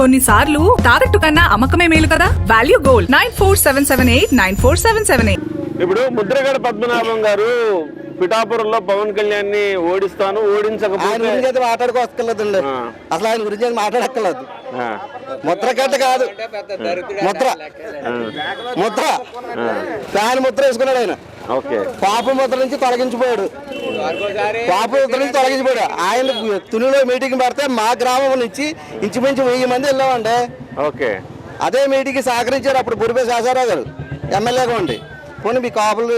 కొన్నిసార్లు తాకట్టు కన్నా అమ్మకమే మేలు కదా? Value gold nine four seven seven eight nine four seven seven eight. ఇప్పుడు ముద్రగడ పద్మనాభం గారు పిఠాపురంలో పవన్ కళ్యాణ్ని ఓడిస్తాను ఆయన ఓడించకపోతే గురించి అయితే మాట్లాడుకోవక్కర్లేదండి. ఆ. అసలు ఆయన గురించి అయితే మాట్లాడక్కర్లేదు. ఆ, ముద్రగడ్డ కాదు. ముద్ర. ముద్ర. ఫ్యాన్ ముద్ర వేసుకున్నాడు ఆయన. ఓకే. పాప ముద్ర నుంచి తొలగించిపోయాడు. పాప నుంచి తొలగించిపోయాడు ఆయన తునిలో మీటింగ్ పెడితే మా గ్రామం నుంచి ఇంచుమించు వెయ్యి మంది వెళ్ళామండి. ఓకే. అదే మీటింగ్కి సహకరించారు అప్పుడు బురిపే శాసారావు గారు ఎమ్మెల్యేగా ఉండి. పోనీ మీ కాపులు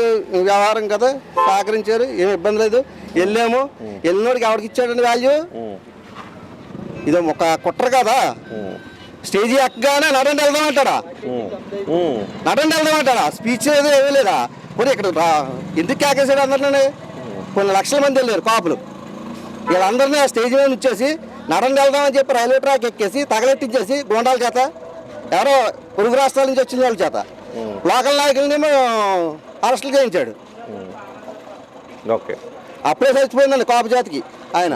వ్యవహారం కదా సహకరించారు ఏం ఇబ్బంది లేదు. వెళ్ళాము వెళ్ళినోడికి ఎవరికి ఇచ్చాడండి వాల్యూ ఇది ఒక కుట్ర కదా. స్టేజీ ఎక్కగానే నడండి వెళ్దాం అంటాడా? ఉమ్, నడండి వెళ్దాం అంటాడా? స్పీచ్ ఏదో ఏమీ లేదా? పోనీ ఇక్కడ ఎందుకు కేకేసాడు అందరినీ కొన్ని లక్షల మంది వెళ్ళారు కాపులు. వీళ్ళందరినీ ఆ స్టేజ్ మీద వచ్చేసి నడండి వెళ్దాం అని చెప్పి రైల్వే ట్రాక్ ఎక్కేసి తగలెట్టించేసి గోండాల చేత ఎవరో పొరుగు రాష్ట్రాల నుంచి వచ్చిన వాళ్ళ చేత లోకల్ నాయకులనేమో అరెస్టులు చేయించాడు. ఓకే. అప్పుడే చచ్చిపోయిందండి కాపు జాతికి ఆయన.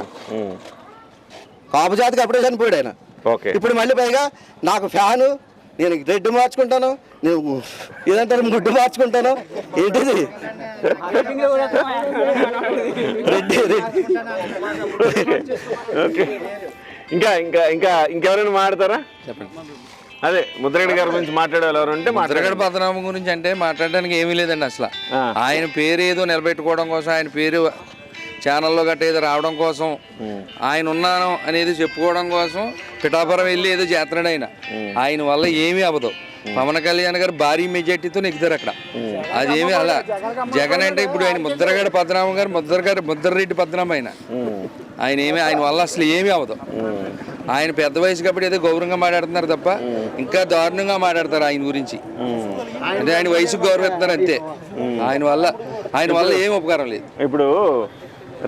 కాపు జాతికి అప్పుడే చనిపోయాడు ఆయన. ఓకే. ఇప్పుడు మళ్ళీ పైగా నాకు ఫ్యాను నేను రెడ్ మార్చుకుంటాను నేను ఏదంటారు గుడ్డు మార్చుకుంటాను? ఏంటిది? రెడ్డి రెడ్డి ఓకే. ఇంకా ఇంకా ఇంకా ఇంకెవరైనా మాట్లాడతారా? అదే ముద్రగడ గారి గురించి మాట్లాడే వాళ్ళు ఎవరు ఉంటే ముద్రగడ పద్మనాభం గురించి అంటే మాట్లాడడానికి ఏమీ లేదండి అసలు. ఆయన పేరు ఏదో నిలబెట్టుకోవడం కోసం ఆయన పేరు ఛానల్లో గట్ట ఏదో రావడం కోసం ఆయన ఉన్నాను అనేది చెప్పుకోవడం కోసం పిఠాపురం వెళ్ళి ఏదో చేస్తున్నాడు ఆయన. ఆయన వల్ల ఏమీ అవ్వదు. పవన్ కళ్యాణ్ గారు భారీ మెజార్టీతో నెగ్గుతారు అక్కడ. అదేమి అలా జగన్ అంటే ఇప్పుడు ఆయన ముద్రగడ పద్మనాభం గారు ముద్రగారు ముద్రరెడ్డి పద్మనాభం ఆయన. ఆయన ఏమి ఆయన వల్ల అసలు ఏమీ అవ్వదు. ఆయన పెద్ద వయసు కాబట్టి ఏదో గౌరవంగా మాట్లాడుతున్నారు తప్ప ఇంకా దారుణంగా మాట్లాడతారు ఆయన గురించి. అదే ఆయన వయసుకు గౌరవిస్తున్నారు అంతే. ఆయన వల్ల ఆయన వల్ల ఏం ఉపకారం లేదు. ఇప్పుడు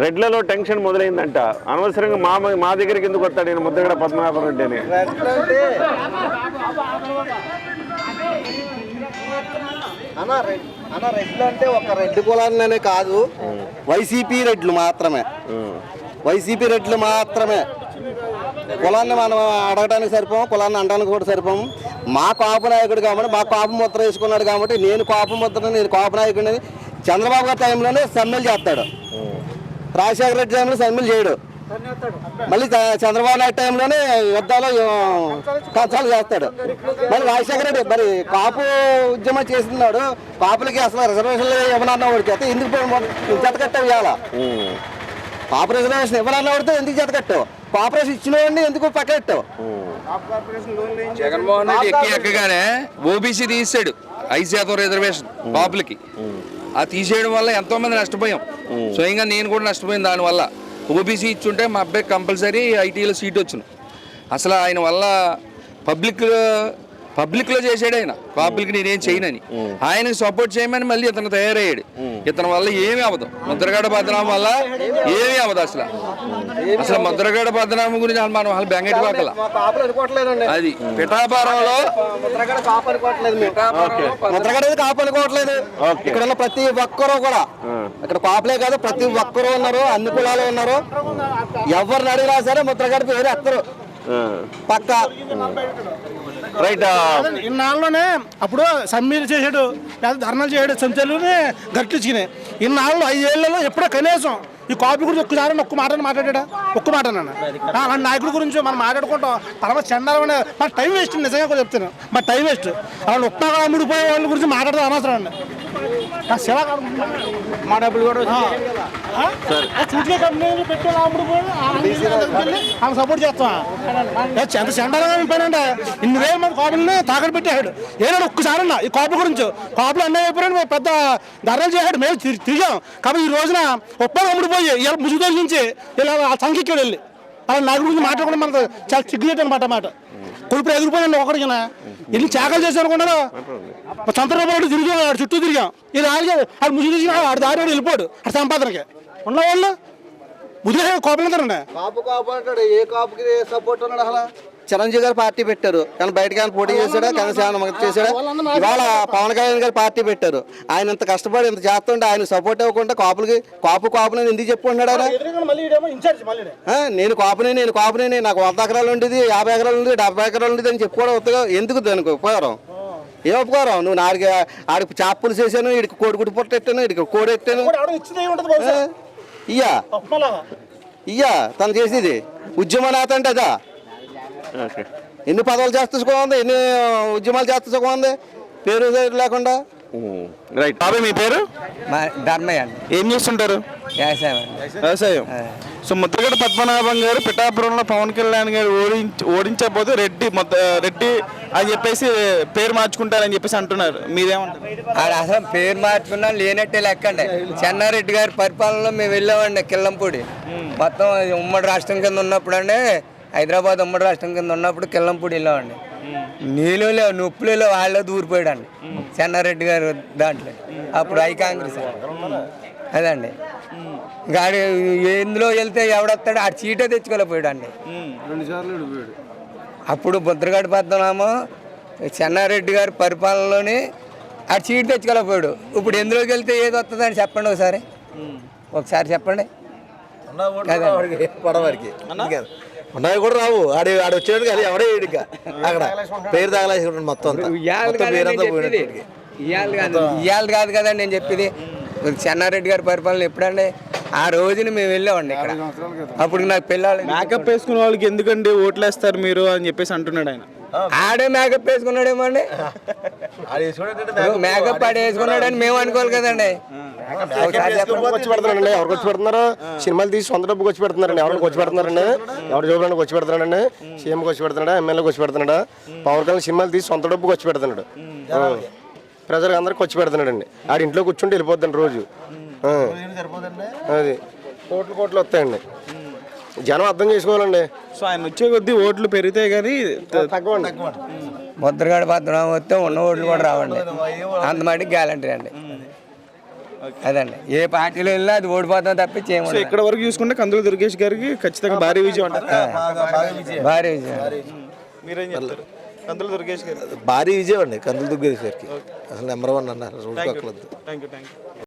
రెడ్లలో టెన్షన్ మొదలైందంట. అనవసరంగా మా మా దగ్గరికి ఎందుకు వస్తాడు నేను ముద్రగడ పద్మనాభం రెడ్డి అన్న రెడ్ రెడ్లు అంటే ఒక రెడ్డి కులాలనే కాదు. వైసీపీ రెడ్లు మాత్రమే. వైసీపీ రెడ్లు మాత్రమే. కులాన్ని మనం అడగడానికి సరిపోం కులాన్ని అనడానికి కూడా సరిపోం మా కాపు నాయకుడు కాబట్టి మా కాపు ముద్ర వేసుకున్నాడు కాబట్టి నేను కాపు ముద్ర నేను కాపు నాయకుడిని చంద్రబాబు గారి టైంలోనే సమ్మెలు చేస్తాడు. రాజశేఖర రెడ్డి టైంలో సమ్మెలు చేయడు. మళ్ళీ చ- చంద్రబాబు నాయుడు టైంలోనే యుద్ధాలు కష్టాలు చేస్తాడు. మరి రాజశేఖర రెడ్డి మరి కాపు ఉద్యమం చేస్తున్నాడు. కాపులకి అసలు రిజర్వేషన్లు ఇవ్వనన్న వాడికి అయితే ఎందుకు జత కట్టావు ఇవాళ? కాపు రిజర్వేషన్ ఇవ్వనన్న వాడితే ఎందుకు జత కట్టావు? కాపరేషన్ ఇచ్చిన వాడిని ఎందుకు పక్కెట్టావు జగన్మోహన్ రెడ్డి ఎక్కి ఎక్కగానే ఓబీసీ తీసాడు. ఐదు శాతం రిజర్వేషన్ కాపులకి. ఆ తీసేయడం వల్ల ఎంతో మంది నష్టపోయాం స్వయంగా నేను కూడా నష్టపోయాను దానివల్ల. ఓబీసీ ఇచ్చుంటే మా అబ్బాయి కంపల్సరీ ఐటీలో సీట్ వచ్చును. అసలు ఆయన వల్ల పబ్లిక్ పబ్లిక్లో చేసాడు ఆయన. కాపులకి నేనేం చేయనని. ఆయనకి సపోర్ట్ చేయమని మళ్ళీ ఇతను తయారయ్యాడు. ఇతని వల్ల ఏమీ అవ్వదు. ముద్రగడ బదనామం వల్ల ఏమీ అవ్వదు అసలు. అసలు ముద్రగడ బదనామం గురించి మనం అసలు బెంగెట్టుకోకల అది పిఠాపురంలో ముద్రగడ కాపు అనుకోవట్లేదు. మేము ముద్రగడ అనేది కాపు అనుకోవట్లేదు. ఓకే. ఇక్కడ ఉన్న ప్రతి ఒక్కరూ కూడా. ఇక్కడ కాపులే కాదు ప్రతి ఒక్కరూ ఉన్నారు అన్ని కులాలు ఉన్నారు. ఎవరిని అడిగినా సరే ముద్రగడ పేరు ఎత్తరు. పక్క. రైట్ ఇన్నాళ్ళలోనే అప్పుడు సమ్మీలు చేసాడు లేదా ధర్నాలు చేయడు సంచలునే గట్టించినాయి ఇన్నాళ్ళు ఐదేళ్ళలో ఎప్పుడో కనీసం ఈ కాపీ గురించి ఒక్కసారి ఒక్క మాట మాట్లాడా ఒక్క మాట నాన్న అలాంటి నాయకుడి గురించి మనం మాట్లాడుకుంటాం పరమ చండాలనే మన టైం వేస్ట్ నిజంగా కూడా చెప్తాను మా టైం వేస్ట్ అలాంటి ఉప్మా ముడిపోయే వాళ్ళ గురించి మాట్లాడడం అనవసరం అండి మా డబ్బులు కూడా చూట్లే కంపెనీలు పెట్టి అమ్ముడుపోయి ఆమె సపోర్ట్ చేస్తాం ఎంత చండాలంగా అయిపోయినంటే ఇన్ని వేల మంది కాపులని తాకట్టు పెట్టాడు. ఏనాడు ఒక్కసారి అన్న ఈ కాపు గురించి. కాపులు అన్నీ అయిపోయాడు మేము పెద్ద ధరలు చేశాడు మేము తిరి- తిరిగాం. కాబట్టి ఈ రోజున ఒప్పందం అమ్ముడిపోయి ఇలా ముసుగు నుంచి ఇలా సంఖ్యకి వెళ్ళి. అలా నాకు గురించి మాట్లాడకుండా మనకు చాలా సిగ్గులేట్ అనమాట మాట. కొడుపు ఎగిరిపోయాడు ఒకడికి ఎన్ని చాకలు చేశారు అనుకున్నారా చంద్రబాబు తిరిగాం ఆడ చుట్టూ తిరిగాం. ఇది ఆడిగా ఆడు ముసుగు తీసి ఆడు దారి వాడు వెళ్ళిపోడు ఆడు సంపాదనకి. ఉన్నవాళ్ళు? ఉదయం కోపలంతారండి కాపు కాపు అంటాడు ఏ కాపుకి సపోర్ట్ ఉన్నాడు అసలు? చిరంజీవి గారు పార్టీ పెట్టారు. కానీ బయటకు ఆయన పోటీ చేశాడా? కనీసం ఏమైనా చేశాడా? ఇవాళ పవన్ కళ్యాణ్ గారు పార్టీ పెట్టారు. ఆయన ఇంత కష్టపడి ఇంత చేస్తుంటే ఆయన సపోర్ట్ ఇవ్వకుండా కాపులకి కాపు కాపుని ఎందుకు చెప్పుకుంటున్నాడు ఆయన? నేను కాపునే నేను కాపునే నాకు వంద ఎకరాలు ఉండేది యాభై ఎకరాలు ఉండేది డెబ్బై ఎకరాలు ఉండేది అని చెప్పుకోవడం వద్దుగా. ఎందుకు దానికి ఉపకారం? ఏ ఉపకారం? నువ్వు నాడికి ఆడికి చేపలు చేశాను ఇడికి కోడిగుడ్డు పొట్ట ఎట్టాను ఇడికి కోడి ఎట్టాను. ఇయ్యా. ఇయ్యా తను చేసేది. ఉద్యమ నేత అంటే అదా? ఎన్ని పదవులు చేస్తే సుఖం ఉంది? ఎన్ని ఉద్యమాలు చేస్తే సుఖం ఉంది? పేరు లేకుండా? రైట్. బాబాయ్ మీ పేరు? ధర్మయ్య అండి. ఏం చేస్తుంటారు? వ్యవసాయం సో ముద్రగడ పద్మనాభం గారు పిఠాపురంలో పవన్ కళ్యాణ్ గారు ఓడించ ఓడించకపోతే రెడ్డి మొత్త రెడ్డి అని చెప్పేసి పేరు మార్చుకుంటారని చెప్పేసి అంటున్నారు. మీరేమంటారు? ఆడ అసలు పేరు మార్చుకున్నా లేనట్టే లెక్కండి చెన్నారెడ్డి గారి పరిపాలనలో మేము వెళ్ళామండి కిల్లంపూడి. మొత్తం ఉమ్మడి రాష్ట్రం కింద ఉన్నప్పుడు అండి హైదరాబాద్ ఉమ్మడి రాష్ట్రం కింద ఉన్నప్పుడు కిల్లంపూడి వెళ్ళామండి నీళ్ళు లేవు నొప్పులు లేవు వాళ్ళే దూరిపోయాడండి. చెన్నారెడ్డి గారు దాంట్లో. అప్పుడు హై కాంగ్రెస్. అండి. అదండి గాడి ఎందులో వెళ్తే ఎవడొస్తాడో ఆ చీటే తెచ్చుకోలేకపోయాడండి. అప్పుడు ముద్రగడ పద్మనామం చెన్నారెడ్డి గారి పరిపాలనలోని ఆ చీట్ తెచ్చుకోలేకపోయాడు. ఇప్పుడు ఎందులోకి వెళ్తే ఏది వస్తుందని చెప్పండి ఒకసారి. ఒకసారి చెప్పండి. పడవరికి ఉన్నాయి కూడా రావు. ఆడి ఆడి వచ్చాడు కానీ ఎవడే ఇంకా. అక్కడ. పేరు తగలేసుకుంటాడు మొత్తం అంతా. ఇవాళ మొత్తం కాదు కాదు నేను చెప్పేది. చెన్నారెడ్డి గారి పరిపాలన ఎప్పుడండి? ఆ రోజున మేము వెళ్ళామండి ఇక్కడ. అప్పుడు నాకు పిల్లలు మేకప్ వేసుకున్న వాళ్ళకి ఎందుకండి ఓట్లు వేస్తారు మీరు అని చెప్పేసి అంటున్నాడు ఆయన. ఆడే మేకప్ వేసుకున్నాడేమో అండి? మేకప్ ఆడే వేసుకున్నాడని మేము అనుకోవాలి కదండి. పెడుతున్నారండి. వచ్చి పెడుతున్నారు? సినిమాలు తీసి సొంత డబ్బుకి వచ్చి పెడుతున్నారండి. ఎవరికి వచ్చి పెడుతున్నారండి? ఎవరు చూపడానికి వచ్చి పెడుతున్నాడండి సీఎంకి వచ్చి పెడుతున్నాడా? ఎమ్మెల్యేకి వచ్చి పెడుతున్నాడా? పవన్ కళ్యాణ్ సినిమాలు తీసి సొంత డబ్బుకి వచ్చి పెడుతున్నాడు. ప్రజలకు అందరికి వచ్చి పెడుతున్నాడండి. ఆడి ఇంట్లో కూర్చుంటే వెళ్ళిపోద్దండి రోజు. అది. కోట్లు కోట్లు వస్తాయండి. జనం అర్థం చేసుకోవాలండి. సో ఆయన వచ్చే కొద్దీ ఓట్లు పెరిగితే కానీ తగ్గవండి ముద్రగడ పద్మనాభం వస్తే ఉన్న ఓట్లు కూడా రావండి. అంత మటుకు గ్యాలంటీ అండి. అదండి. ఏ పార్టీలో వెళ్ళినా అది ఓడిపోతాం తప్పించి సో ఏముండదు ఇక్కడ వరకు చూసుకుంటే కందులు దుర్గేష్ గారికి ఖచ్చితంగా భారీ విజయం అంటారు. భారీ విజయం. మీరేం చెప్తారు? కందులు దుర్గేష్ గారు భారీ విజయం అండి కందులు దుగ్గేశ్వరికి అసలు నెంబర్ వన్ అన్నారు థ్యాంక్ యూ థ్యాంక్ యూ